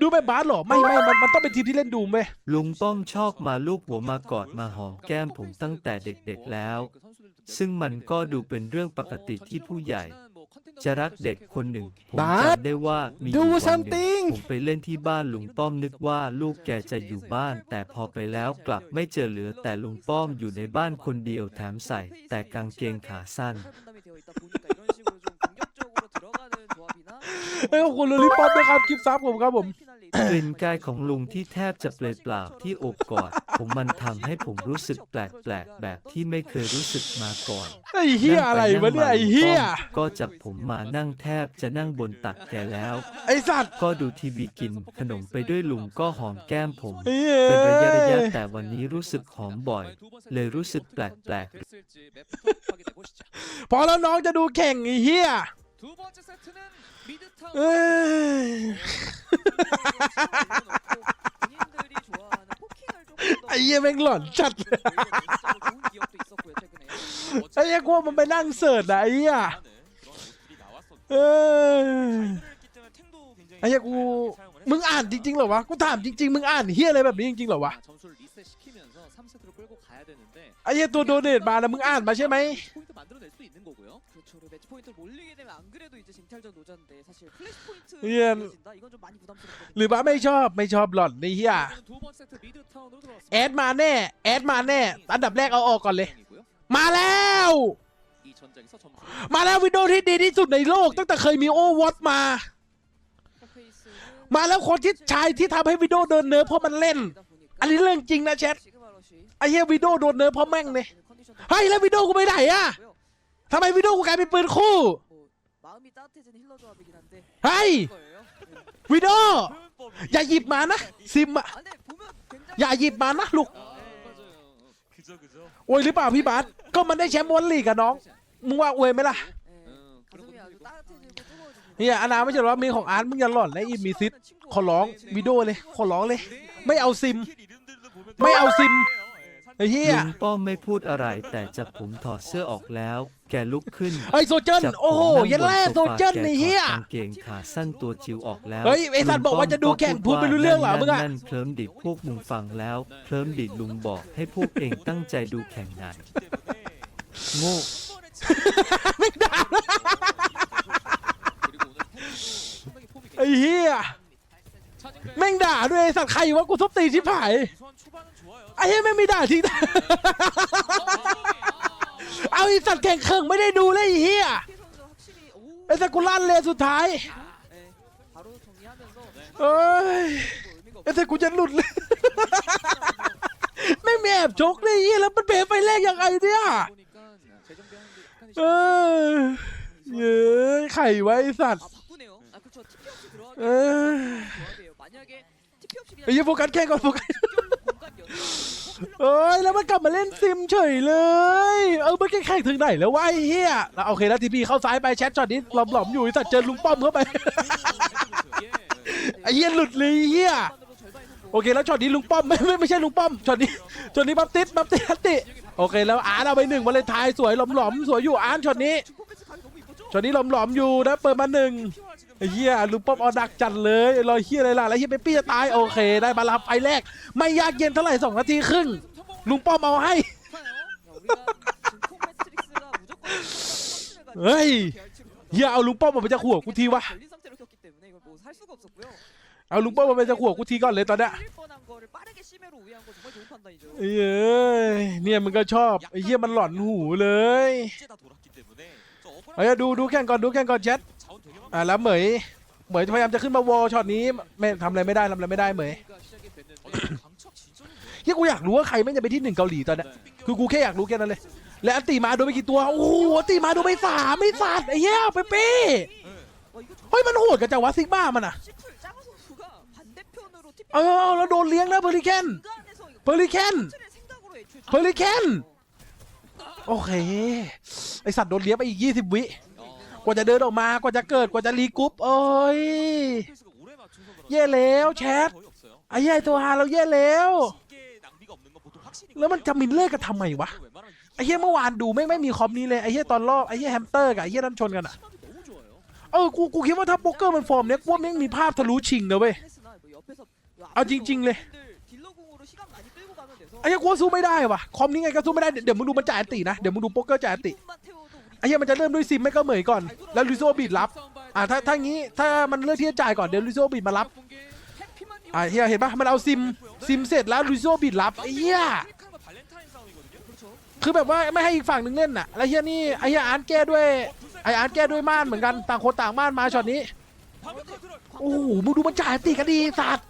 ดูแบบบาสเหรอ ไม่ไม่มันมันต้องเป็นทีมที่เล่นดูมเว้ยลุงป้อมชอบมาลูกหัวมากอดมาหอมแก้มผมตั้งแต่เด็กๆแล้ว ซึ่งมันก็ดูเป็นเรื่องปกติที่ผู้ใหญ่ จะรักเด็กคนหนึ่งผมบาสจำได้ว่ามีอยู่ Do วันหนึ่ง something ผมไปเล่นที่บ้านลุงป้อมนึกว่าลูกแกจะอยู่บ้าน แต่พอไปแล้วกลับไม่เจอเหลือแต่ลุงป้อมอยู่ในบ้านคนเดียวแถมใส่ แต่กางเกงขาสั้น เอ้ยขอบคุณโลลิปอปด้วยครับคลิปซับผมครับผม กลิ่นกายของลุงที่แทบจะเปลยเปล่าที่โอบกอด ผมมันทำให้ผมรู้สึกแปลกๆ แบบที่ไม่เคยรู้สึกมาก่อนไอ้เฮียอะไรวะเนี่ยไอ้เฮียก็จับผมมานั่งแทบจะนั่งบนตักแกแล้ว ไอ้สัตว์ก็ดูทีวีกินขนมไปด้วยลุงก็หอมแก้มผม เอ้ยเป็นระยะระยะแต่วันนี้รู้สึกหอมบ่อย เลยรู้สึกแปลกพอแล้วน้องจะดูแข่งไอ้เฮีย두 ไอ้เหี้ยแม่งหลอนจัดไอ้ยังกูมันไปนั่งเสิร์ชนะไอ้ยเอไอ้ยังกูมึงอ่านจริงๆเหรอวะกูถามจริงๆมึงอ่านเฮียอะไรแบบนี้จริงๆเหรอวะไอ้เหี้ตัวโดเนทมาแล้วมึงอ่านมาใช่ไหม 그렇죠. 매치 포인트를 몰리게 되면 안 그래도 이제 쟁탈전 노자인데 사실 플래시 포인트 이게- 이어진다. 이건 좀 많이 부담스럽거든요. หรือว่าไม่ชอบไม่ชอบหลอนไอ้เฮีย 이번에는 두 번째 세트 미드타운으로 들어왔습니다. แอดมาแน่แอดมาแน่ อันดับแรกเอาออกก่อนเลย 이고요. มาแล้ว 이 전장에서 점수를 มาแล้ววิดีโอที่ดีที่สุดในโลก ตั้งแต่เคยมีโอวอตมา 페이스는 มาแล้วคนที่ชายที่ทำให้วิดีโอเดินเนิร์ฟเพราะมันเล่น 되다 보니까 อันนี้เรื่องจริงนะแชท 시그마 러쉬 ไอ้เหี้ยวิดีโอโดนเนิร์ฟเพราะแม่งเนี่ย 컨디션도 เฮ้ยแล้ววิดีโอกูไปไหนอะ 좋고요. ทำไมวิดีโอกูกลายเป็นปืนคู่ 뭐 마음이 따뜻해진 힐러 조합이긴 한데 เฮ้ย 거예요. 네. วิดีโออย่าหยิบมานะซิมอะ 아, 근데 보면 굉장히 อย่าหยิบมานะลูก 아, 맞아요. 그죠 그죠. โอ้ยหรือเปล่าพี่บาสก็มันได้แชมป์วันลีกกับน้อง มึงว่าอวยไหมล่ะ 예, 음, 그런 가슴이 아주 것도 따뜻해지고 뜨거워집니다. เนี่ยอนาไม่ใช่หรอว่ามีของอาร์ตมึงอย่าหล่อนและอินมีซิดขอร้องวิดีโอเลย ขอร้องเลย ไม่เอาซิม ไม่เอาซิมไอ้เหี้ย ลุงป้อมไม่พูดอะไร แต่จับผมถอดเสื้อออกแล้ว แกลุกขึ้นไอโซเจนโอ้โหยันแร่โซเจนนี่เฮียแกถงเขาสั้นตัวจิวออกแล้วเฮ้ยไอสัตว์บอกว่าจะดูแข่งพูดไม่รู้เรื่องเหรอมึงอะ นั่ะเพิ่มดิพวกมึงฟังแล้วเพิ่มดิลุงบอกให้พวกเองตั้งใจดูแข่งนานโง่ ไอ้เฮียแม่งด่าด้วยไอสัตว์ใครว่ากูทุบตีชิบหายไอ้เหี้ยแม่งไม่ด่าทิ้ง เอาไอ้สัตว์แข่งเคิงไม่ได้ดูเลยไอ้เหี้ย 피 선수 확실히 오, ไอ้สัตว์กูลั่นเลยสุดท้าย 예, 바로 정리하면서 เอ้ย 뭐 의미가 ไอ้สัตว์กูจะหลุดเลย ไม่งมีแอบชกเลยไอ้เหี้ยแล้วมันเบไปแรกยังไงเนี่ย 보니까 재정비하는데 약간의 เออเย้ยไข่ไว้ไอ้สัตว์ 아 바꾸네요. 아 그렇죠. TP 없이 들어가기 เออ 조합이에요. 만약에 TP 없이 ไอ้ 그냥 เหี้ยโฟกัสแข่งก่อนโฟกัส 공간 연결 เอ้ยแล้วมันกลับมาเล่นซิมเฉยเลย เออไม่แข่งถึงไหนแล้ววะไเฮียแล้วโอเคแล้วทีพีเข้าซ้ายไปแชทจอดนี้หลอมๆอยู่สัตว์เจอลุงป้อมเข้าไป ไอ้เหี้ยหลุดเลยเฮียโอเคแล้วช็อตนี้ลุงป้อมไม่ไม่ไม่ใช่ลุงป้อมช็อตนี้ช็อตนี้บัมติสบัมติสติ โอเคแล้วอาร์ตเอาไปหนึ่งมาเลยทายสวยหลอมๆสวยอยู่อาร์ตช็อตนี้ช็อตนี้หลอมๆอยู่นะเปิดมาหนึ่ง เฮียลุงป้อมเอาดักจัดเลยรอยเฮียอะไรล่ะแล้วเฮียเปปี้จะตายโอเค ได้บาราบไฟแรก ไม่ยากเย็นเท่าไหร่สองนาทีครึ่งลุงป้อมเอาให้ เฮ้ยเฮียเอาลุงป้อมมาเป็นจ้าขวบกูทีวะเอาลุงป้อมมาเป็นจ้าขวบกูทีก่อนเลยตอนเนี้ยเนี่ยมันก็ชอบเฮียมันหลอนหูเลย เฮ้ยดูดูแข่งก่อนดูแข่งก่อนแชทอ่าแล้วเหมยเหมยพยายามจะขึ้นมาวอลช็อตนี้ไม่ทำอะไรไม่ได้ทำอะไรไม่ได้เหมยเฮ้ยกูอยากรู้ว่าใครไม่จะไปที่หนึ่งเกาหลีตอนเนี้ยคือกูแค่อยากรู้แค่นั้นเลย และอัตีมาโดนไปกี่ตัวโอ้ตีมาโดนไปสามไม่สัตว์ไอ้เหี้ยเป๊ะเฮ้ยมันโหดกับจังวะซิกบ้ามันอะเออแล้วโดนเลี้ยงแล้วเพอริเคนเพอริเคนเพอริเคน โอเค ไอสัตว์โดนเลี้ยบไปอีกยี่สิบวิ กว่าจะเดินออกมากว่าจะเกิดกว่าจะรีกรุ๊ปเอ้ยแย่แล้วแชทไอ้ใหญ่ตัวฮาเราแย่แล้ว แล้วมันจะมินเล่กันทำไมวะ ไอ้เหี้ยเมื่อวานดูไม่ไม่มีคอมนี้เลย ไอ้เหี้ยตอนรอบไอ้เหี้ยแฮมสเตอร์กับไอ้เหี้ยนั่นชนกันอะ เออ กูกูคิดว่าถ้าโป๊กเกอร์มันฟอร์มเนี้ยกว่าแม่งมีภาพทะลุชิงนะเว้ย เอาจริง ๆเลย ไอ้ยังคกูว่าสู้ไม่ได้วะคอมนี้ไงก็สู้ไม่ได้เดี๋ยวมึงดูมันจ่ายอันตินะเดี๋ยวมึงดูโป๊กเกอร์จ่ายอันติไอ้ยังมันจะเริ่มด้วยซิมไม่ก็เหมยก่อนแล้วลิโซบิดรับอ่าถ้าถ้างี้ถ้ามันเลือกที่จะจ่ายก่อนเดี๋ยวลิโซบิดมารับอ่าเหี้ยเห็นปะมันเอาซิมซิมเสร็จแล้วลิโซบิดรับไอ้เหี้ยคือแบบว่าไม่ให้อีกฝั่งหนึ่งเล่นน่ะแล้วเฮียนี่ไอ้เฮียอาร์ตแก้ด้วยไอ้อาร์ตแก้ด้วยม่านเหมือนกันต่างคนต่างม่านมาช็อตนี้โอ้โหมึงดูมันจ่ายอติกันดีสัตว์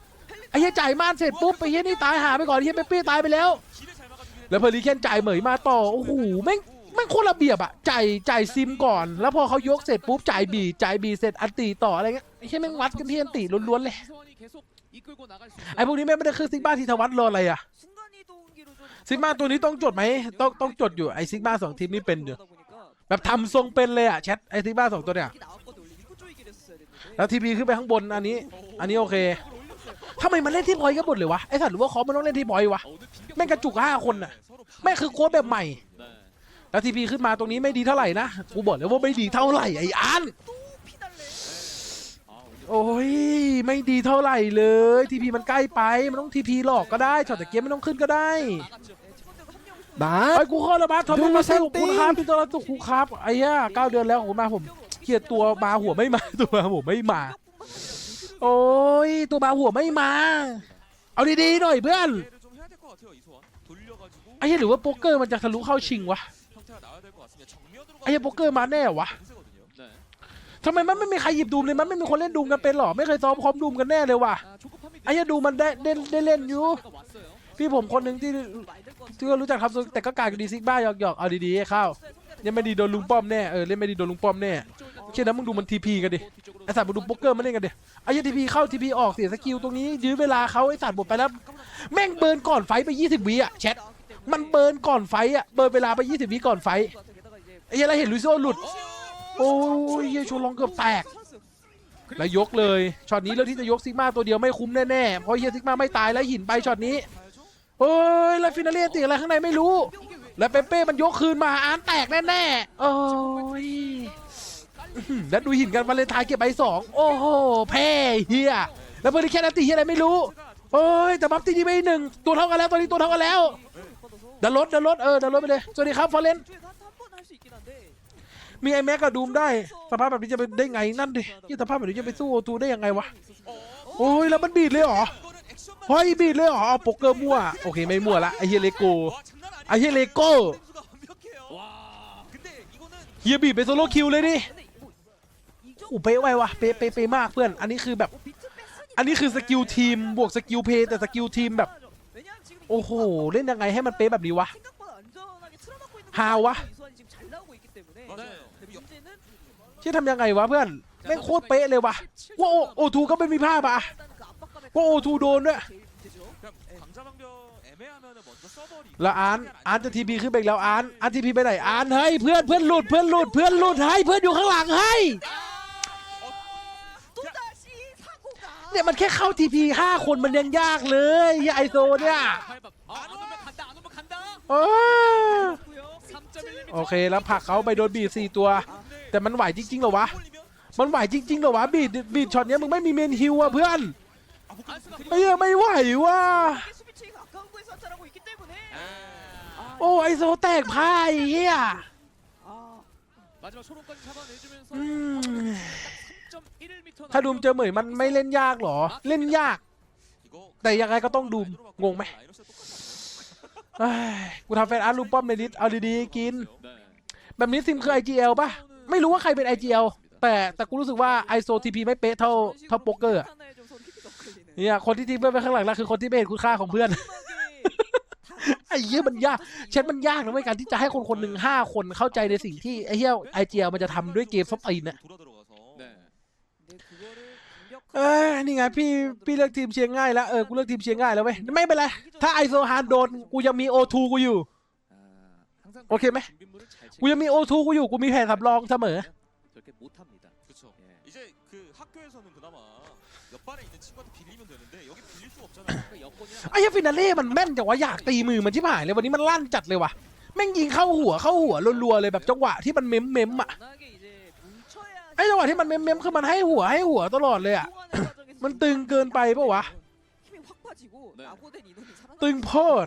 ไอ้เฮียจ่ายม่านเสร็จปุ๊บไปเฮียนี่ตายหาไปก่อนเฮียเปปปี้ตายไปแล้ว แล้วพอร์ลิเคนจ่ายเหมยมาต่อโอ้โหแม่งแม่งโคตรระเบียบอะจ่ายจ่ายซิมก่อน แล้วพอเขายกเสร็จปุ๊บจ่ายบีจ่ายบีเสร็จอันตีต่ออะไรเงี้ยไอ้เฮียแม่งวัดกันที่อันตีล้วนๆเลยไอ้พวกนี้แม่งไม่ได้คือซิกบ้าทีทวัดรออะไรอะซิกมาตัวนี้ต้องจดไหมต้องต้องจดอยู่ไอซิกมาสองทีมนี่เป็นอยู่แบบทำทรงเป็นเลยอะแชทไอซิกมาสองตัวเนี้ยแล้วทีพีขึ้นไปข้างบนอันนี้ อันนี้โอเค ทำไมมันเล่นที่พอยต์กันหมดเลยวะไอ้สัตว์หรือว่าคอมมันต้องเล่นที่พอยต์วะแม่งกระจุกห้าคนน่ะแม่งคือโค้ดแบบใหม่ แล้วทีพีขึ้นมาตรงนี้ไม่ดีเท่าไหร่นะกูบอกเลยว่าไม่ดีเท่าไหร่ไอ้อันโอ้ยไม่ดีเท่าไหร่เลยทีพีมันใกล้ไปมันต้องทีพีหลอกก็ได้ช็อตแต่เกมไม่ต้องขึ้นก็ได้บาไอ้สยกูเข้าแล้วบัสทอมดูเป็นมาเซลเซนติ้คุณงครับพี่ตัวละตุกคุณครับไอ้ย่าเก้าเดือนแล้วผมมาผมเกลียดตัวมาหัวไม่มา ตัวมาหัวไม่มา โอ้ยตัวบาหัวไม่มา เอาดีๆหน่อยเพื่อนไอ้เหี้ยหรือว่าโป๊กเกอร์มันจะทะลุเข้าชิงวะไอ้เหี้ยโป๊กเกอร์มาแน่วะทำไมมันไม่มีใครหยิบดูมเลยมันไม่มีคนเล่นดูมกันเป็นหรอไม่เคยซ้อมคอมดูมกันแน่เลยวะไอ้เหี้ยดูมันได้เล่นได้เล่นอยู่พี่ผมคนหนึ่งที่ที่ก็รู้จักทำแต่ก็กลายเป็นดีซิกบ้าหยอกๆเอาดีๆเข้า เข้ายังไม่ดีโดนลุงป้อมแน่เออเล่นไม่ดีโดนลุงป้อมแน่เช่นนั้นมึงดูมันทีพีกันดิไอสัตว์มึงดูโป๊กเกอร์มันเล่นกันดิไอ้ยทีพีเข้าทีพีออกเสียสกิลตรงนี้ยื้อเวลาเขาไอสัตว์หมดไปแล้วแม่งเบิร์นก่อนไฟไป 20วิอะแชทมันเบิร์นก่อนไฟท์อะเบิร์นเวลาไป 20วิก่อนไฟไอ้เหี้ยเราเห็นลุยโซหลุด โอ้ยเฮียชวนลองเกือบแตกแล้วยกเลยช็อตนี้เลือกที่จะยกซิกมาตัวเดียวไม่คุ้มแน่ๆเพราะเฮียซิกมาไม่ตายแล้วหินไปช็อตนี้โอ้ยแล้วฟินาเลียติดอะไรข้างในไม่รู้ และเปเป้มันยกคืนมาอานแตกแน่ๆโอ้ยแล้วดูหินกันวันเลนไทายเก็บไปสองโอ้โหแพ้เฮียแล้วเบอร์ดิแค่นาทีเฮียอะไรไม่รู้โอ้ยแต่บัฟตีดีไปหนึ่งตัวเท่ากันแล้วตอนนี้ตัวเท่ากันแล้วดันรถดันรถเออดันรถไปเลยสวัสดีครับฟอเรนมีไอแม็กกับดูมได้สภาพแบบนี้จะไปได้ไงนั่นดิยี่สภาพแบบนี้จะไปสู้โอทูได้ยังไงวะโอ้ยแล้วมันบีดเลยเหรอเฮ้ยบีดเลยเหรอเอาโปกเกอร์มั่วโอเคไม่มั่วละไอเฮียเลโก เฮียเลโก้เฮียบีบไปโซลคิวเลยดิอูเป๊ะไววะเป๊ะเป๊ะเป๊ะมากเพื่อน อันนี้คือแบบ อันนี้คือสกิลทีมบวกสกิลเพย์แต่สกิลทีมแบบ โอ้โห เล่นยังไงให้มันเป๊ะแบบนี้วะฮาวะที่ทำยังไงวะเพื่อนแม่งโคตรเป๊ะเลยวะว่าโอทูก็ไม่มีผ้าปะว่าโอทูโดนด้วย แล้วอาร์ตอานตจะทีพีขึ้นไปแล้วอาร์ตอานทีพีไปไหนอาร์ตเฮ้ยเพื่อนเพื่อนหลุดเพื่อนหลุดเพื่อนหลุดให้เพื่อนอยู่ข้างหลังให้เนี่ยมันแค่เข้าทีพีห้าคนมันยังยากเลยไอโซเนี่ยโอเคแล้วผักเขาไปโดนบีดสี่ตัว แต่มันไหวจริงๆเหรอวะมันไหวจริงๆเหรอวะบีดบีดช็อตเนี้ยมึงไม่มีเมนฮิวอะเพื่อนไม่ไม่ไหวว่ะ โอ้ไอโซแตกพ่ายเฮีย 마지막 초롱까지 잡아내주면서 อืม 3.1m ถ้าดูมเจอเหมยมันไม่เล่นยากเหรอ เล่นยาก 이거 แต่ยังไงก็ต้องดูมงงไหม 라이너스 똑같아요. เอ้ยกูทำแฟนอาร์ตลูปป้อมในลิสต์เอาดีๆกิน 네. แบบนี้ซิมคือ IGL ป่ะ ไม่รู้ว่าใครเป็น IGL แต่แต่กูรู้สึกว่า ISO TP ไม่เป๊ะเท่าเท่าโป๊กเกอร์อะเนี่ยคนที่ทิ้งเพื่อนไปข้างหลังแล้วคือคนที่ไม่เห็นคุณค่าของเพื่อน ไอ้เหี้ยมันยากเช็ดมันยากนะเว้ยการที่จะให้คนคนหนึ่งห้าคนเข้าใจในสิ่งที่ไอ้เหี้ย IGL มันจะทำด้วยเกมซับตีนน่ะ 돌아 들어가서 네. เอ้ยนี่ไงพี่พี่เลือกทีมเชียงง่ายแล้วเออกูเลือกทีมเชียงง่ายแล้วเว้ยไม่เป็นไรถ้าไอโซฮานโดนกูยังมี O2 กูอยู่ 아, 항상 오케이, 매? 준비물을 잘 กูยังมี O2 กูอยู่กูมีแผนสำรองเสมอ 저렇게 못합니다. 그렇죠. 예. 이제 그 학교에서는 그나마 옆반에 있는 친구한테 빌리면 되는데 여기 빌릴 수가 없잖아요. 그러니까 여건이랑 ไอ้เหี้ยฟินาเล่มันแม่นจังวะอยากตีมือมันชิบหายเลยวันนี้มันลั่นจัดเลยว่ะแม่งยิงเข้าหัวเข้าหัวรัวๆเลยแบบจังหวะที่มันเม้มเม้มๆอ่ะ 워낙에 이제 뭉쳐야 ไอ้ อ้จังหวะที่มันเมมเมมคือมันให้หัวให้หัวตลอดเลยอ่ะ มันตึงเกินไปปะวะ 힘이 확 빠지고 네. 낙오된 인원이 살아나 ตึงโพด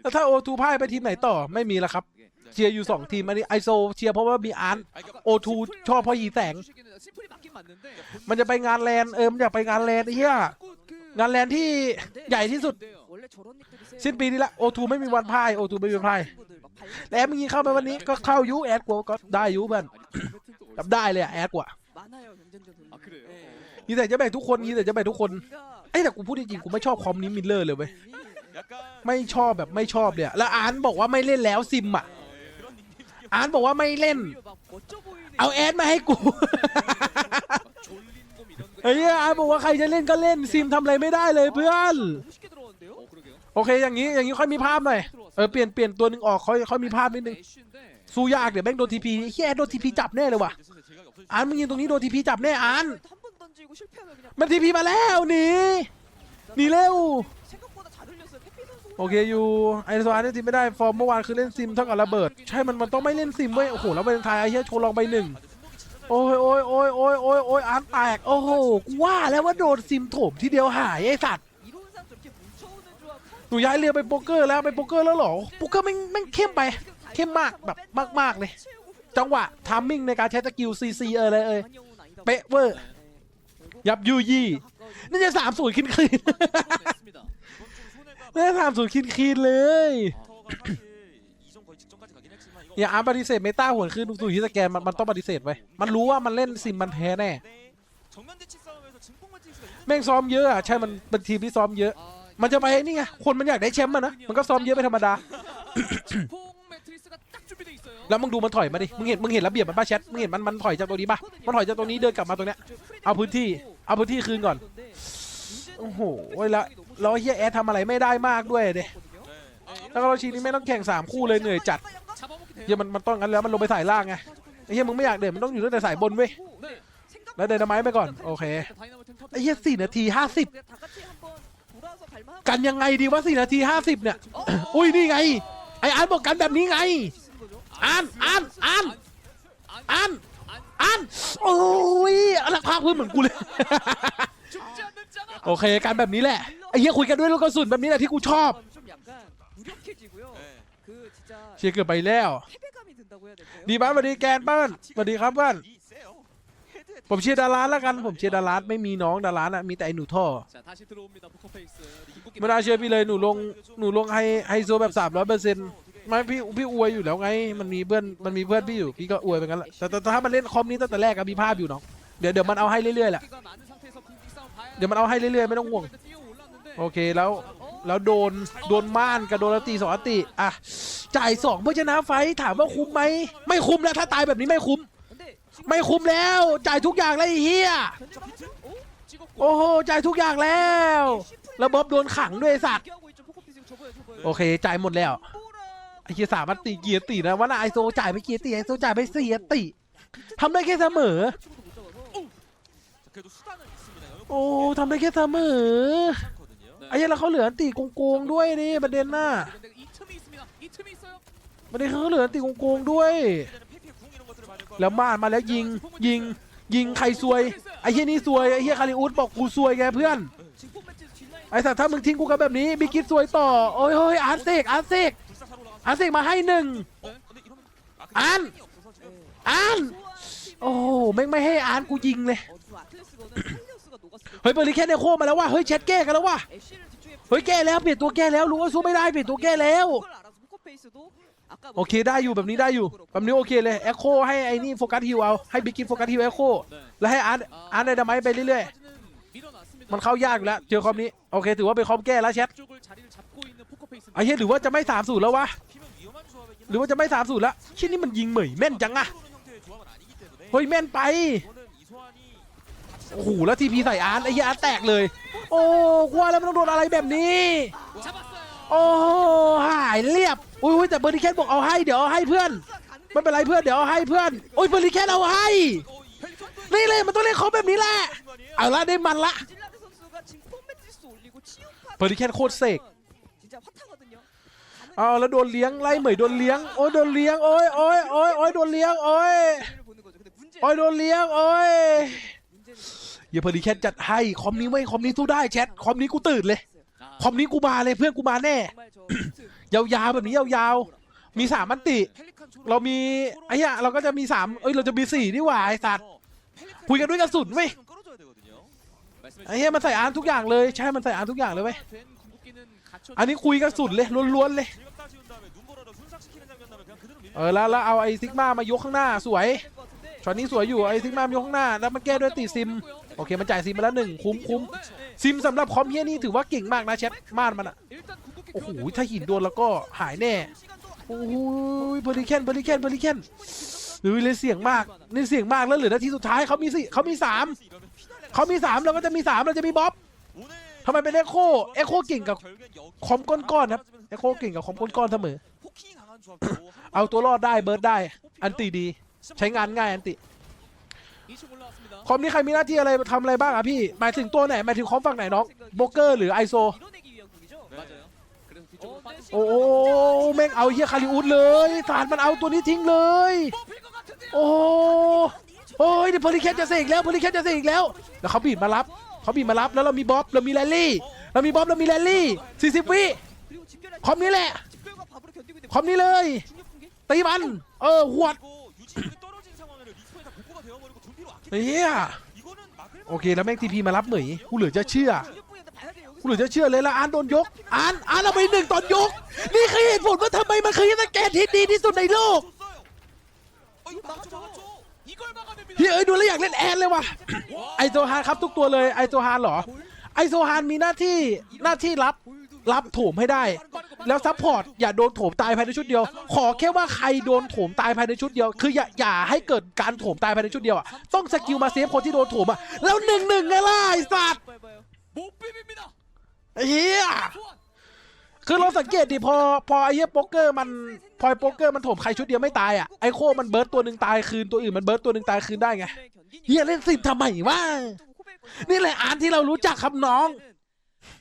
แล้วถ้าโอทูพ่ายไปทีมไหนต่อไม่มีแล้วครับ เชียร์อยู่สองทีมอันนี้ไอโซเชียร์เพราะว่ามีอาร์ต 아, 그러니까 โอทูชอบเพ่อยีแสง 심플이 맞긴 맞는데 มันจะไปงานแลนเออมอยากไปงานแลนเฮียงานแลนที่ใหญ่ที่สุด สิ้นปีนี้ละโอทูไม่มีวันพ่ายโอทูไม่มีวันพ่ายแล้วมึงยิงเข้าไปวันนี้ก็เข้ายูแอดกว่าก็ได้ยูเพื่อนกับได้เลยอะแอดกว่านี่แต่จะแบ่งทุกคนนี่แต่จะแบ่งทุกคนไอ้แต่กูพูดจริงๆกูไม่ชอบคอมนี้มิลเลอร์เลยเว้ยไม่ชอบแบบไม่ชอบเลยแล้วอานบอกว่าไม่เล่นแล้วซิมอะอานบอกว่าไม่เล่น เอาแอดมาให้กูเฮ้ยอาบอกว่าใครจะเล่นก็เล่นซิมทำอะไรไม่ได้เลยเพื่อนโอเคอย่างนี้อย่างนี้ค่อยมีภาพหน่อยเออเปลี่ยนเปลี่ยนตัวหนึ่งออกค่อยค่อยมีภาพนิดนึงสู้ยากเดี๋ยวแม่งโดนทีพีเฮียโดนทีพีจับแน่เลยว่ะอานมึงยืนตรงนี้โดนทีพีจับแน่อานมันทีพีมาแล้วหนีหนีเร็ว โอเคอยู่ไอโซอาร์เล่นซิมไม่ได้ฟอร์มเมื่อวานคือเล่นซิมเท่ากับระเบิด ใช่มันมันต้องไม่เล่นซิมเว้ยโอ้โหแล้วเป็นทายไอเฮียโชว์ลองไปหนึ่งโอ้ยโอ้ยโอ้ยโอ้ยโอ้ยโอ้ยอาร์ตแตกโอ้โหกูว่าแล้วว่าโดนซิมถมทีเดียวหายไอสัตว์หนูย้ายเรือไปโป๊กเกอร์แล้วไปโป๊กเกอร์แล้วเหรอโป๊กเกอร์แม่งแม่งเข้มไป เข้มมากแบบมากๆเลยจังหวะทามมิ่งในการใช้สกิลซีซีเออเลยเอ้ยเป๊ะเวอร์ยับยูยี่นี่จะสามสูนย์ขึ้นคืน แม่สามศูนย์คินคีดเลย อย่าอาร์ปฏิเสธเมตาหวนขึ้นสู่ฮิสแกนมันมันต้องปฏิเสธไว้ มันรู้ว่ามันเล่นซิมมันแพ้แน่ แม่งซ้อมเยอะอะ ใช่ มันเป็นทีมที่ซ้อมเยอะ มันจะไปนี่ไง คนมันอยากได้แชมป์มันนะ มันก็ซ้อมเยอะไปธรรมดา แล้วมึงดูมันถอยมาดิ มึงเห็นมึงเห็นระเบียบมันป้าแชท มึงเห็นมันมันถอยจากตรงนี้ป่ะ มันถอยจากตรงนี้เดินกลับมาตรงเนี้ย เอาพื้นที่ เอาพื้นที่คืนก่อน โอ้โหแล้ว เราเฮียแอร์ทำอะไรไม่ได้มากด้วยเด้แล้วเราชีนี้ไม่ต้องแข่งสามคู่เลยเหนื่อยจัดเฮียมันมันต้องงั้นแล้วมันลงไปสายล่างไงเฮียมึงไม่อยากเด่นมันต้องอยู่ตั้งแต่สายบนเว้ยแล้วเดินไม้ไปก่อนโอเคไอ้เฮียสี่นาทีห้าสิบกันยังไงดีว่าสี่นาทีห้าสิบเนี่ยอุ้ยนี่ไงไอ้อันบอกกันแบบนี้ไงอันอันอันอันอันโอ้ยอะไรภาพพื้นเหมือนกูเลย โอเค การแบบนี้แหละ เหี้ยคุยกันด้วยลูกกระสุนแบบนี้แหละที่กูชอบ 좀 약간 무력해지고요. 네. 그 진짜 เชียร์เกือบไปแล้ว 패배감이 든다고 해야 될까요? ดีบ้านสวัสดีแกนบ้านสวัสดีครับบ้าน 이 세요. 헤드에 ผมเชียร์ดาราแล้วกัน ผมเชียร์ดาราไม่มีน้องดาราน่ะมีแต่ไอ้หนูท่อ 자 다시 들어옵니다. 포커페이스. 리국기 ไม่น่าเชื่อพี่เลยหนูลงหนูลงไฮไฮโซแบบสามร้อยเปอร์เซ็นต์ไม่พี่พี่อวยอยู่แล้วไง มันมีเพื่อนมันมีเพื่อนพี่อยู่พี่ก็อวยไปงั้นแหละแต่แต่แต่ถ้ามันเล่นคอมนี้ตั้งแต่แรกก็มีภาพอยู่น้องเดี๋ยวเดี๋ยวมันเอาให้เรื่อยๆแหละ 가 많은 상태에서 빈딩 싸움 봐야 เดี๋ยวมันเอาให้เรื่อยๆไม่ต้องห่วง 뛰어 올랐는데 โอเคแล้วแล้วโดนโดนม่านกับโดนอตีสองอตีอะจ่ายสองเพื่อชนะไฟถามว่าคุ้มไหมไม่คุ้มแล้วถ้าตายแบบนี้ไม่คุ้ม ไม่คุ้มแล้วจ่ายทุกอย่างแล้วไอ้เฮียโอ้โหจ่ายทุกอย่างแล้วระบบโดนขังด้วยสัตว์โอเคจ่ายหมดแล้วไอ้เฮียสามารถตีเกียรตินะว่าน่ะไอโซจ่ายไปเกียรติไอโซจ่ายไปเสียตีทำได้แค่เสมอ โอ้ทำได้แค่เสมอ ไอ้เหี้ยแล้เขาเหลือตีโกงๆด้วยนี่ประเด็นหน้าประเด็นเขาเหลือตีโกงๆด้วย แล้วมามาแล้วยิงยิงยิงใครซวยไอ้เฮียนี่ซวยไอ้เฮียคาริอุสบอกกูซวยแกเพื่อนไอ้สัตว์ถ้ามึงทิ้งกูกับแบบนี้บิกคิดซวยต่อโอ้ยโอ้ยอาร์เซกอาร์เซกอาร์เซกมาให้หนึ่งอันอันโอ้ไม่ไม่ให้อันกูยิงเลย เฮ้ยเบอร์ลิแคนเนโคมาแล้วว่าเฮ้ยแชทแก้กันแล้วว่าเฮ้ยแก้แล้วเปลี่ยนตัวแก้แล้วรู้ว่าสู้ไม่ได้เปลี่ยนตัวแก้แล้ว โอเคได้อยู่แบบนี้ได้อยู่แบบนี้โอเคเลยเอ็โคให้ไอ้นี่โฟกัสฮิวเอาให้บิ๊กกินโฟกัสฮิวเอ็โคแล้วให้อาร์ตอาร์ตไดนาไมไปเรื่อยๆมันเข้ายากอยู่แล้วเจอคอมนี้โอเคถือว่าเป็นคอมแก้แล้วแชทไอ้เฮ้ยหรือว่าจะไม่สามสูตรแล้ววะหรือว่าจะไม่สามสูตรแล้วชิ้นนี้มันยิงเหมยแม่นจังอะเฮ้ยแม่นไป โอ้โหแล้วทีพีใส่อาร์ตไอ้อาแตกเลย โอ้กลัแล้วมันต้องโดนอะไรแบบนี้ โอ้หายเรียบอุ้ยแต่เบอร์ดิเคนบอกเอาให้เดี๋ยวเอาให้เพื่อนไม่เป็นไรเพื่อนเดี๋ยวเอาให้เพื่อนโอ้ยเบอร์ดิเคนเอาให้นี่เลยมันต้องเล่นเขาแบบนี้แหละเอาละได้มันละเบอร์ดิเคนโคตรเสกเอาแล้วโดนเลี้ยงไล่เหมยโดนเลี้ยงโอ้ยโดนเลี้ยงโอ้ยโอ้ยโอ้ยโอ้ยโดนเลี้ยงโอ้ยโอ้ยโดนเลี้ยงโอ้ย อย่าพอดีแคทจัดให้คอมนี้ไม่คอมนี้สู้ได้แชทคอมนี้กูตื่นเลย คอมนี้กูมาเลยเพื่อนกูมาแน่ ยาวๆแบบนี้ยาวๆ มีสามมันติ เรามีไอ้เนี่ยเราก็จะมีสามเอ้ยเราจะมีสี่นี่หว่าไอ้สัตว์คุยกันด้วยกระสุนเว้ยไอ้เนี่ยมันใส่อานทุกอย่างเลยใช่มันใส่อานทุกอย่างเลยเว้ยอันนี้คุยกระสุนเลยล้วนๆเลยเออแล้วแล้วเอาไอ้ซิกมา มายกข้างหน้าสวย ช็อตนี้สวยอยู่ไอซิกมามยกข้างหน้าแล้วมันแก้ด้วยตีซิมโอเคมันจ่ายซิมไปแล้วหนึ่งคุ้มคุ้มซิมสำหรับคอมเฮียนี่ถือว่าเก่งมากนะแชทมาดมันอะโอ้โหถ้าหินโดนแล้วก็หายแน่โอ้ยเบอร์ลิเคนเบอร์ลิเคนเบอร์ลิเคนหรือเลยเสี่ยงมากนี่เสี่ยงมากแล้วเหลือนาทีสุดท้ายเขามีสี่เขามีสามเขามีสามเราก็จะมีสามเราจะมีบ๊อบทำไมเป็นเอ็โคเอ็โคเก่งกับคอมก้อนๆครับเอ็โคเก่งกับคอมก้อนๆเสมอเอาตัวรอดได้เบิร์ดได้ อันตีดี ใช้งานง่ายอันติ คอมนี้ใครมีหน้าที่อะไรทำอะไรบ้างอะพี่ หมายถึงตัวไหนหมายถึงคอมฝั่งไหนน้องโบเกอร์หรือไอโซ โอ้โหแม่งเอาเฮียคาริอุสเลยสารมันเอาตัวนี้ทิ้งเลย โอ้โอ้ยเดี๋ยวพลิเคทจะเสกแล้วพลิเคทจะเสกแล้ว แล้วเขาบีบมารับเขาบีบมารับแล้วเรามีบ๊อบเรามีแลลี่ เรามีบ๊อบเรามีแลลี่ 40 วิคอมนี้แหละคอมนี้เลยตีมัน เออหวด เฮียโอเคแล้วแม่งทีพีมารับเหมยกูเหลือจะเชื่อกูเหลือจะเชื่อเลยละอานโดนยกอานอานเราไปหนึ่งตอนยก นี่คือเหตุผลว่าทำไมมันคือสแกนที่ดีที่สุดในโลกเฮ้ยเอ้ยดูแล้วอยากเล่นแอนเลยว่ะไอโซฮานครับทุกตัวเลยไอโซฮานเหรอไอโซฮานมีหน้าที่หน้าที่รับรับโถมให้ได้ แล้วซัพพอร์ตอย่าโดนโถมตายภายในชุดเดียว ขอแค่ว่าใครโดนโถมตายภายในชุดเดียว คืออย่าอย่าให้เกิดการโถมตายภายในชุดเดียวอะต้องสกิลมาเซฟคนที่โดนโถมอะแล้วหนึ่งหนึ่งไงล่ะไอสัตว์เฮียคือเราสังเกตดิพอพอไอ้เฮียโป๊กเกอร์มันพอโป๊กเกอร์มันโถมใครชุดเดียวไม่ตายอะไอ้โคมันเบิร์ตตัวหนึ่งตายคืนตัวอื่นมันเบิร์ตตัวหนึ่งตายคืนได้ไงเฮียเล่นสิบทำไมวะนี่แหละอาร์ที่เรารู้จักครับน้อง